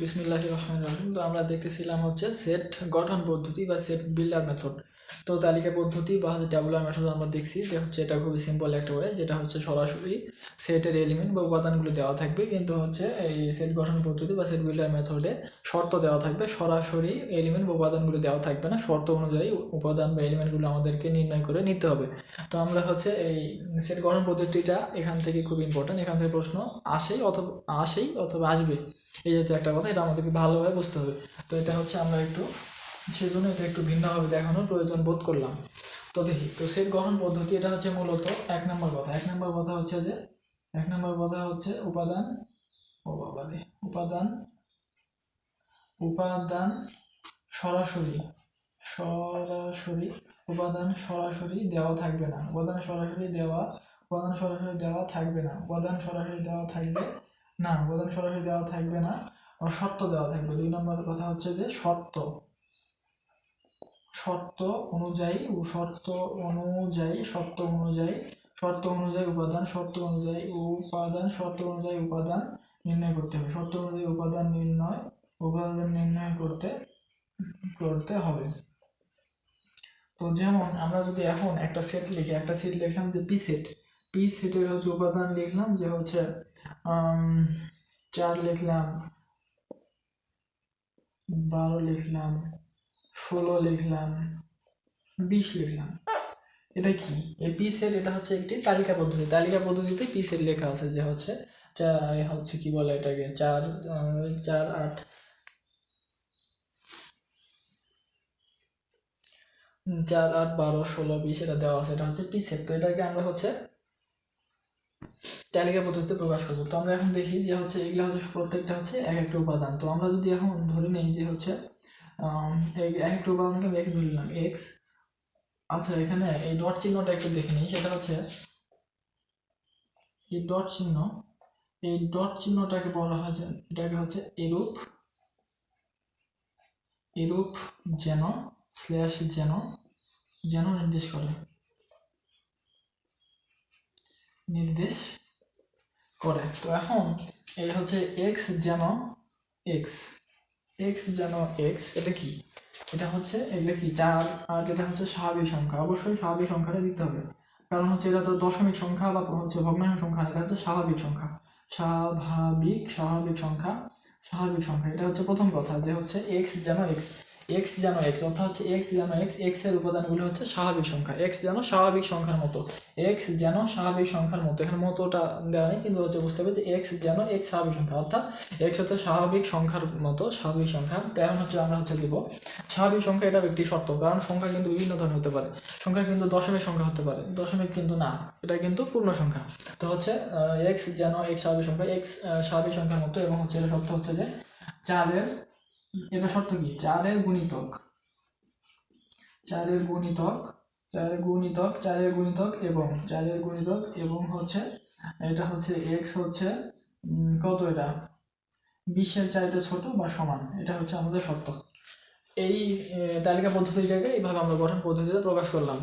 বিসমিল্লাহ রহমান রহিম তো আমরা দেখতেছিলাম হচ্ছে সেট গঠন পদ্ধতি বা সেট বিল্ডার মেথড তো তালিকা পদ্ধতি বা হচ্ছে ট্যাবুলার মেথড আমরা দেখছি যে হচ্ছে এটা খুবই সিম্পল একটা ওয়ে যেটা হচ্ছে সরাসরি সেটের এলিমেন্ট বা উপাদানগুলো দেওয়া থাকবে। কিন্তু হচ্ছে এই সেট গঠন পদ্ধতি বা সেট বিল্ডার মেথডে শর্ত দেওয়া থাকবে। সরাসরি এলিমেন্ট বা উপাদানগুলো দেওয়া থাকবে না। শর্ত অনুযায়ী উপাদান বা এলিমেন্টগুলো আমাদেরকে নির্ণয় করে নিতে হবে। তো আমরা হচ্ছে এই সেট গঠন পদ্ধতিটা এখান থেকে খুব ইম্পর্টেন্ট এখান থেকে প্রশ্ন আসেই অথবা আসেই অথবা আসবে। এই হচ্ছে একটা কথা, এটা আমাদেরকে ভালোভাবে বুঝতে হবে। তো এটা হচ্ছে আমরা একটু, সেজন্য এটা একটু ভিন্নভাবে দেখানোর প্রয়োজন বোধ করলাম। তো দেখি, তো সেট গঠন পদ্ধতি, এটা হচ্ছে মূলত এক নম্বর কথা। এক নম্বর কথা হচ্ছে যে, এক নম্বর কথা হচ্ছে উপাদান, ও বাবা রে, উপাদান উপাদান সরাসরি সরাসরি, উপাদান সরাসরি দেওয়া থাকবে না। উপাদান সরাসরি দেওয়া, উপাদান সরাসরি দেওয়া থাকবে না। উপাদান সরাসরি দেওয়া থাকবে না উপাদান সরাসরি দেওয়া থাকবে না শর্ত দেওয়া থাকবে। দুই নম্বর কথা হচ্ছে যে শর্ত। শর্ত অনুযায়ী ও শর্ত অনুযায়ী শর্ত অনুযায়ী শর্ত অনুযায়ী উপাদান, শর্ত অনুযায়ী উপাদান, শর্ত অনুযায়ী উপাদান নির্ণয় করতে হবে। শর্ত অনুযায়ী উপাদান নির্ণয় উপাদান নির্ণয় করতে করতে হবে। তো যেমন আমরা যদি এখন একটা সেট লিখি, একটা সেট লিখলাম যে পি সেট পি সেটের হচ্ছে উপাদান লিখলাম যে হচ্ছে চার লিখলাম, বারো লিখলাম, ষোলো লিখলাম, বিশ লিখলাম। এটা কি? এই পি সেট এটা হচ্ছে একটি তালিকা পদ্ধতি। তালিকা পদ্ধতিতে পি সেট লেখা আছে যে হচ্ছে হচ্ছে কি বলে এটাকে? চার চার, আট। চার, আট, বারো, ষোলো, বিশ এটা দেওয়া আছে। এটা হচ্ছে পি সেট। তো এটাকে আমরা হচ্ছে তালিকা পদ্ধতিতে প্রকাশ করব। তো আমরা এখন দেখি যে হচ্ছে এগুলো হচ্ছে প্রত্যেকটা হচ্ছে এক একটা উপাদান। তো আমরা যদি এখন ধরে নিই যে হচ্ছে এক একটা উপাদানকে আমি ধরে নিলাম এক্স আচ্ছা এখানে এই ডট চিহ্নটা একটু দেখে নিই, সেটা হচ্ছে এই ডট চিহ্ন, এই ডট চিহ্নটাকে বলা হয় যে, এটাকে হচ্ছে এরূপ এরূপ যেন, স্ল্যাশ যেন যেন নির্দেশ করে। নির্দেশ করে, তো এখন এই হচ্ছে এক্স যেন এক্স এক্স যেন এক্স এটা কি? এটা হচ্ছে, এগুলো কি? চার, আর এটা হচ্ছে স্বাভাবিক সংখ্যা। অবশ্যই স্বাভাবিক সংখ্যাটা দিতে হবে। কারণ হচ্ছে এটা তো দশমিক সংখ্যা বা হচ্ছে ভগ্নাংশ সংখ্যা এটা হচ্ছে স্বাভাবিক সংখ্যা। স্বাভাবিক স্বাভাবিক সংখ্যা স্বাভাবিক সংখ্যা। এটা হচ্ছে প্রথম কথা যে হচ্ছে এক্স যেন এক্স এক্স যেন এক্স অর্থাৎ হচ্ছে এক্স যেন এক্স এক্সের উপাদানগুলো হচ্ছে স্বাভাবিক সংখ্যা এক্স যেন স্বাভাবিক সংখ্যার মতো এক্স যেন স্বাভাবিক সংখ্যার মতো, এখানে মতোটা দেওয়া নেই, কিন্তু হচ্ছে বুঝতে হবে যে এক্স যেন এক্স স্বাভাবিক সংখ্যা, অর্থাৎ এক্স হচ্ছে স্বাভাবিক সংখ্যার মতো, স্বাভাবিক সংখ্যা, তো এখন হচ্ছে আমরা হচ্ছে দিব স্বাভাবিক সংখ্যা এটা একটি শর্ত, কারণ সংখ্যা কিন্তু বিভিন্ন ধরনের হতে পারে, সংখ্যা কিন্তু দশমিক সংখ্যা হতে পারে, দশমিক কিন্তু না, এটা কিন্তু পূর্ণ সংখ্যা, তো হচ্ছে এক্স যেন এক্স স্বাভাবিক সংখ্যা এক্স স্বাভাবিক সংখ্যার মতো, এবং হচ্ছে এটা শর্ত হচ্ছে যে চারের এটা শর্ত কি? চারের গুণিতক। চারের গুণিতক চারের গুণিতক চারের গুণিতক এবং চারের গুণিতক এবং হচ্ছে, এটা হচ্ছে এক্স হচ্ছে কত এটা? বিশের চাইতে ছোট বা সমান, এটা হচ্ছে আমাদের শর্ত। এই তালিকা পদ্ধতিটাকে এইভাবে আমরা গঠন পদ্ধতিতে প্রকাশ করলাম।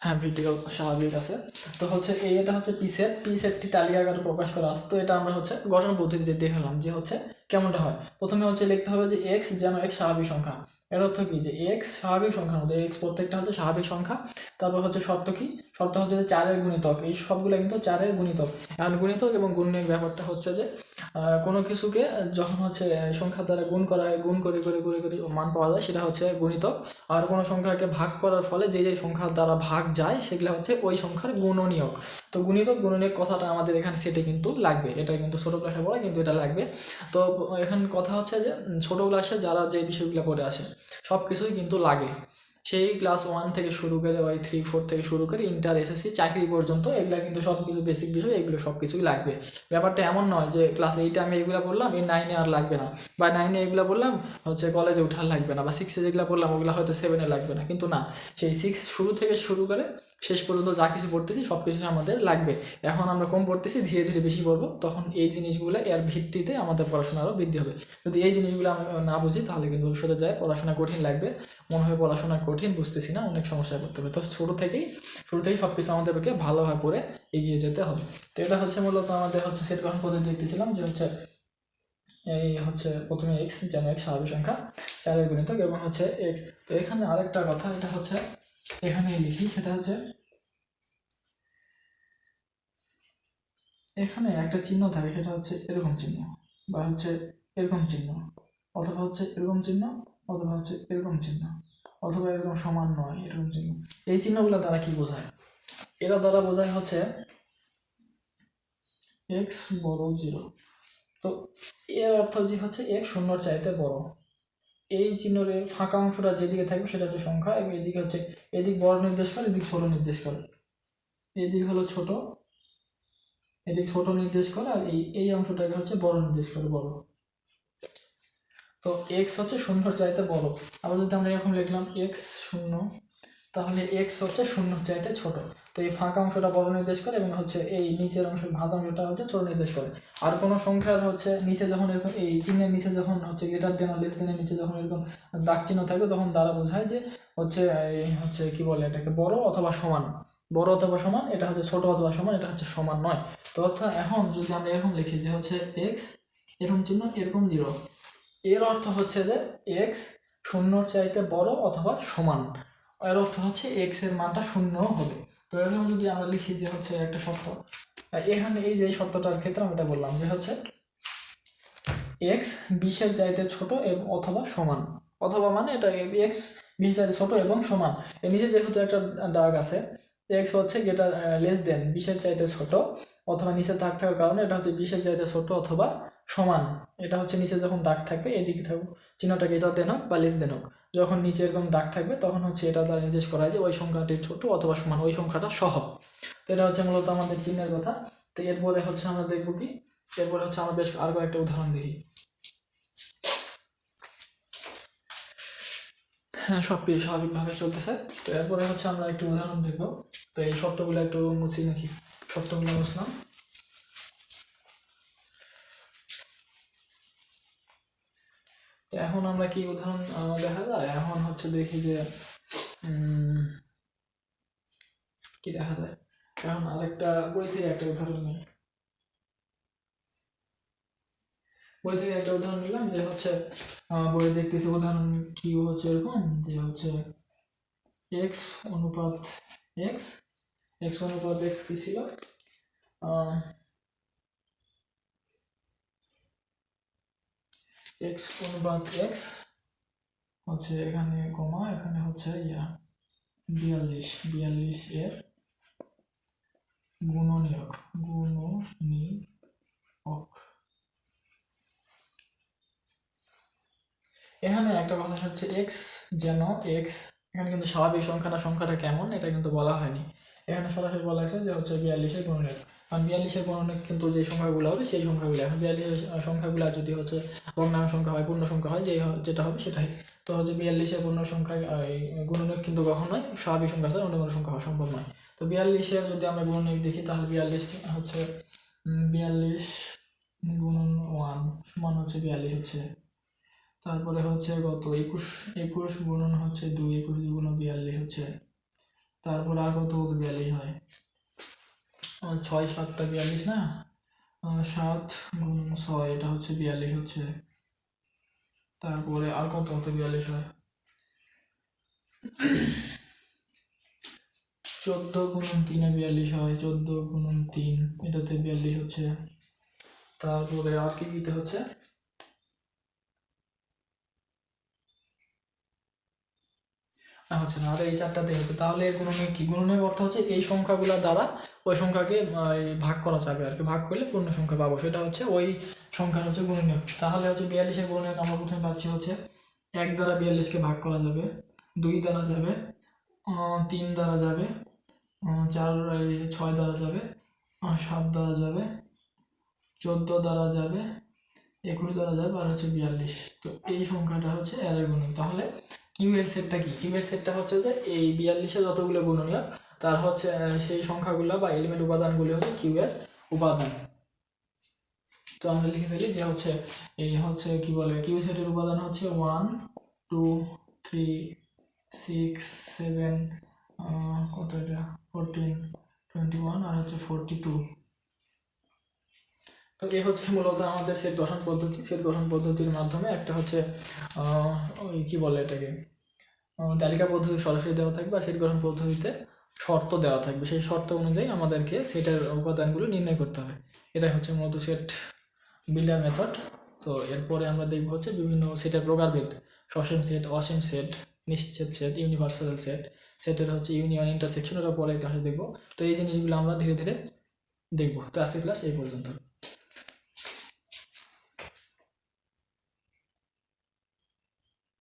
হ্যাঁ ভিডিও স্বাভাবিক আছে। তো হচ্ছে এই এটা হচ্ছে পি সেট পি সেটটি তালিকা আকারে প্রকাশ করা আছে। তো এটা আমরা হচ্ছে গঠন পদ্ধতিতে দেখালাম যে হচ্ছে কেমনটা হয়। প্রথমে হচ্ছে লিখতে হবে যে এক্স যেন এক্স স্বাভাবিক সংখ্যা। এর অর্থ কি? যে এক্স স্বাভাবিক সংখ্যার মধ্যে এক্স প্রত্যেকটা হচ্ছে স্বাভাবিক সংখ্যা। তারপর হচ্ছে শর্ত কি? শর্ত হচ্ছে যে চারের গুণিতক। এই সবগুলো কিন্তু চারের গুণিতক। এখন গুণিতক এবং গুণের ব্যাপারটা হচ্ছে যে কোনো কিছুকে যখন হচ্ছে সংখ্যা দ্বারা গুণ করা হয়, গুণ করে করে করে করে মান পাওয়া যায়, সেটা হচ্ছে গুণিতক আর কোনো সংখ্যাকে ভাগ করার ফলে যে যে সংখ্যার দ্বারা ভাগ যায়, সেগুলো হচ্ছে ওই সংখ্যার গুণনীয়ক। তো গুণিতক গুণনীয়ক কথাটা আমাদের এখানে সেটে কিন্তু লাগবে। এটা কিন্তু ছোটো ক্লাসে পড়ে, কিন্তু এটা লাগবে। তো এখানে কথা হচ্ছে যে ছোটো ক্লাসে যারা যে বিষয়গুলো পড়ে আসে সব কিছুই কিন্তু লাগে। সেই ক্লাস ওয়ান থেকে শুরু করে ওই থ্রি ফোর থেকে শুরু করে ইন্টার এসএসসি চাকরি পর্যন্ত এগুলো কিন্তু সব কিছু বেসিক বিষয়, এগুলো সব কিছুই লাগবে। ব্যাপারটা এমন নয় যে ক্লাস এইটে আমি এগুলো বললাম এই নাইনে আর লাগবে না। বা নাইনে এগুলো বললাম হচ্ছে কলেজে উঠার লাগবে না, বা সিক্সে যেগুলো বললাম ওগুলো হয়তো সেভেনে লাগবে না, কিন্তু না। সেই সিক্স শুরু থেকে শুরু করে শেষ পর্যন্ত যা কিছু পড়তেছি সব কিছু আমাদের লাগবে। এখন আমরা কম পড়তেছি, ধীরে ধীরে বেশি পড়ব। তখন এই জিনিসগুলো এর ভিত্তিতে আমাদের পড়াশোনা আরও বৃদ্ধি হবে। যদি এই জিনিসগুলো আমরা না বুঝি, তাহলে কিন্তু ভবিষ্যতে যায়, পড়াশোনা কঠিন লাগবে। মনে হয় পড়াশোনা কঠিন, বুঝতেছি না, অনেক সমস্যায় পড়তে হবে। তো ছোটো থেকেই, শুরু থেকেই সব কিছু আমাদেরকে ভালোভাবে পড়ে এগিয়ে যেতে হবে। তো এটা হচ্ছে মূলত আমাদের হচ্ছে গঠন পদ্ধতি দেখতেছিলাম যে হচ্ছে, এই হচ্ছে প্রথমে এক্স যেন এক স্বাভাবিক সংখ্যা চারের গুণিতক এবং হচ্ছে এক্স তো এখানে আরেকটা কথা, এটা হচ্ছে এখানে লিখি, সেটা হচ্ছে এখানে একটা চিহ্ন থাকে, সেটা হচ্ছে এরকম চিহ্ন বা হচ্ছে এরকম চিহ্ন, অথবা হচ্ছে এরকম চিহ্ন, অথবা হচ্ছে এরকম চিহ্ন, অথবা এরকম সমান নয়, এরকম চিহ্ন। এই চিহ্নগুলো দ্বারা কি বোঝায়? এরা দ্বারা বোঝায় হচ্ছে এক্স বড় জিরো তো এর অর্থ যে হচ্ছে এক শূন্যর চাইতে বড়। এই চিহ্নের ফাঁকা অংশটা যেদিকে থাকবে সেটা হচ্ছে সংখ্যা এবং এদিকে হচ্ছে, এদিক বড় নির্দেশ করে, এদিক ছোট নির্দেশ করে। এদিক হলো ছোট, এদিক ছোট নির্দেশ করে আর এই এই অংশটাকে হচ্ছে বড় নির্দেশ করে, বড়। তো এক্স হচ্ছে শূন্যর চাইতে বড়। আবার যদি আমরা এরকম লিখলাম এক্স শূন্য, তাহলে এক্স হচ্ছে শূন্যর চাইতে ছোট। তো এই ফাঁকা অংশটা বড় নির্দেশ করে এবং হচ্ছে এই নিচের অংশ ভাঁজ অংশটা হচ্ছে ছোট নির্দেশ করে। আর কোনো সংখ্যার হচ্ছে নিচে যখন এরকম, এই চিহ্নের নিচে যখন হচ্ছে গ্রেটার দেন লেস দেনের নিচে যখন এরকম দাগ চিহ্ন থাকবে তখন দ্বারা বোঝায় যে হচ্ছে এই হচ্ছে কি বলে এটাকে, বড় অথবা সমান। বড় অথবা সমান, এটা হচ্ছে ছোট অথবা সমান, এটা হচ্ছে সমান নয়। তো অর্থাৎ এখন যদি আমরা এরকম লিখি যে হচ্ছে এক্স এরকম চিহ্ন, এরকম জিরো। এর অর্থ হচ্ছে যে এক্স শূন্যর চাইতে বড় অথবা সমান। এর অর্থ হচ্ছে এক্সের মানটা শূন্য হবে। তো এরকম যদি আমরা লিখি যে হচ্ছে একটা শর্ত এখানে এই যে শর্তটার ক্ষেত্রে আমি এটা বললাম যে হচ্ছে এক্স বিশের চাইতে ছোট এবং অথবা সমান। অথবা মানে এটা এক্স বিশের চাইতে ছোট এবং সমান। এর নিচে যেহেতু একটা দাগ আছে এক্স হচ্ছে যেটা লেস দেন বিশের চাইতে ছোট অথবা নিচে দাগ থাকার কারণে এটা হচ্ছে বিশের চাইতে ছোট অথবা সমান। এটা হচ্ছে নিচে যখন দাগ থাকবে, এদিকে থাকবে চিহ্নটাকে এটা দেন হোক বা লেস দেন হোক যখন নিচে এরকম দাগ থাকবে, তখন হচ্ছে এটা দ্বারা নির্দেশ করা যে ওই সংখ্যাটির ছোট অথবা সমান, ওই সংখ্যাটা সহ। তো এটা হচ্ছে মূলত আমাদের চিহ্নের কথা। তো এরপরে হচ্ছে আমরা দেখব কি? এরপরে হচ্ছে আমরা বেশ আরও একটা উদাহরণ দেখি। হ্যাঁ সব কিছু স্বাভাবিকভাবে চলতেছে। তো এরপরে হচ্ছে আমরা একটু উদাহরণ দেখব। তো এই শর্তগুলো একটু মুছি নাকি শর্তগুলো বুঝলাম। এখন আমরা কি উদাহরণ দেখা যায়? এখন হচ্ছে দেখি যে কি দেখা যায়? এখন আরেকটা বই থেকে একটা উদাহরণ নিই বই থেকে একটা উদাহরণ নিলাম যে হচ্ছে বইয়ে দেখতেছি উদাহরণ কি হচ্ছে এরকম? যে হচ্ছে এক্স অনুপাত এক্স এক্স অনুপাত এক্স কি ছিল? এক্স অনুপাত এক্স হচ্ছে এখানে কমা, এখানে হচ্ছে ইয়া, বিয়াল্লিশ বিয়াল্লিশ এর গুণনীয়ক গুণনীয়ক। এখানে একটা কথা হচ্ছে এক্স যেন এক্স এখানে কিন্তু স্বাভাবিক সংখ্যা না সংখ্যাটা কেমন, এটা কিন্তু বলা হয়নি। এখানে সরাসরি বলা হয়েছে যে হচ্ছে বিয়াল্লিশের গুণনীয়ক। আর বিয়াল্লিশের গুণনীয়ক কিন্তু যে সংখ্যাগুলো হবে, সেই সংখ্যাগুলো। এখন বিয়াল্লিশের সংখ্যাগুলো যদি হচ্ছে পূর্ণাঙ্গ সংখ্যা হয়, পূর্ণ সংখ্যা হয় যে যেটা হবে সেটাই। তো হচ্ছে বিয়াল্লিশের পূর্ণ সংখ্যা গুণনীয়ক কিন্তু কখনোই স্বাভাবিক সংখ্যা ছাড়া অন্য কোনো সংখ্যা হওয়া সম্ভব নয়। তো বিয়াল্লিশের যদি আমরা গুণনীয়ক দেখি, তাহলে বিয়াল্লিশ হচ্ছে বিয়াল্লিশ গুণন ওয়ান সমান হচ্ছে বিয়াল্লিশ হচ্ছে। তারপরে হচ্ছে কত? একুশ একুশ গুণন হচ্ছে দুই, একুশ দুই গুণন বিয়াল্লিশ হচ্ছে। তারপরে আর কত বিয়াল্লিশ হয় ছয় সাতটা বিয়াল্লিশ না? সাত গুণ ছয়, এটা হচ্ছে বিয়াল্লিশ হচ্ছে। তারপরে আর কত কত বিয়াল্লিশ হয়? চোদ্দ গুণন তিনে বিয়াল্লিশ হয়, চোদ্দ গুণন তিন, এটাতে বিয়াল্লিশ হচ্ছে। তারপরে আর কি দিতে হচ্ছে না হচ্ছে না আর এই চারটাতে হচ্ছে তাহলে গুণনীয়ক কি? গুণনীয়ক অর্থ হচ্ছে এই সংখ্যাগুলো দ্বারা ওই সংখ্যাকে ভাগ করা যাবে আর কি। ভাগ করলে পূর্ণ সংখ্যা পাবো। সেটা হচ্ছে ওই সংখ্যার হচ্ছে গুণনীয়ক। তাহলে হচ্ছে বিয়াল্লিশের গুণনীয়ক আমরা প্রথমে পাচ্ছি হচ্ছে এক দ্বারা বিয়াল্লিশকে ভাগ করা যাবে, দুই দ্বারা যাবে তিন দ্বারা যাবে চার ছয় দ্বারা যাবে সাত দ্বারা যাবে, চোদ্দ দ্বারা যাবে, একুশ দ্বারা যাবে, আর হচ্ছে বিয়াল্লিশ। তো এই সংখ্যাটা হচ্ছে এর গুণনীয়ক। তাহলে কিউ এর সেটটা কি? কিউ এর সেটটা হচ্ছে যে এই বিয়াল্লিশে যতগুলো গুণনীয়ক তার হচ্ছে সেই সংখ্যাগুলো বা এলিমেন্ট উপাদানগুলি হচ্ছে কিউ এর উপাদান। তো আমরা লিখে ফেলি যে হচ্ছে, এই হচ্ছে কি বলে কিউ সেটের উপাদান হচ্ছে one two three six seven কত এটা? ফোরটিন টোয়েন্টি ওয়ান আর হচ্ছে ফোরটি টু তো এই হচ্ছে মূলত আমাদের সেট গঠন পদ্ধতি, সেট গঠন পদ্ধতির মাধ্যমে একটা হচ্ছে ওই কী বলে এটাকে তালিকা পদ্ধতি সরাসরি দেওয়া থাকবে আর সেট গঠন পদ্ধতিতে শর্ত দেওয়া থাকবে। সেই শর্ত অনুযায়ী আমাদেরকে সেটের উপাদানগুলো নির্ণয় করতে হবে। এটাই হচ্ছে মূলত সেট বিল্ডার মেথড। তো এরপরে আমরা দেখব হচ্ছে বিভিন্ন সেটের প্রকারভেদ। সসীম সেট, অসীম সেট নিশ্চিত সেট, ইউনিভার্সাল সেট। সেটের হচ্ছে ইউনিয়ন, ইন্টারসেকশন ওটা পরে ক্লাসে দেখব। তো এই জিনিসগুলো আমরা ধীরে ধীরে দেখব। তো আজকের ক্লাস এই পর্যন্ত।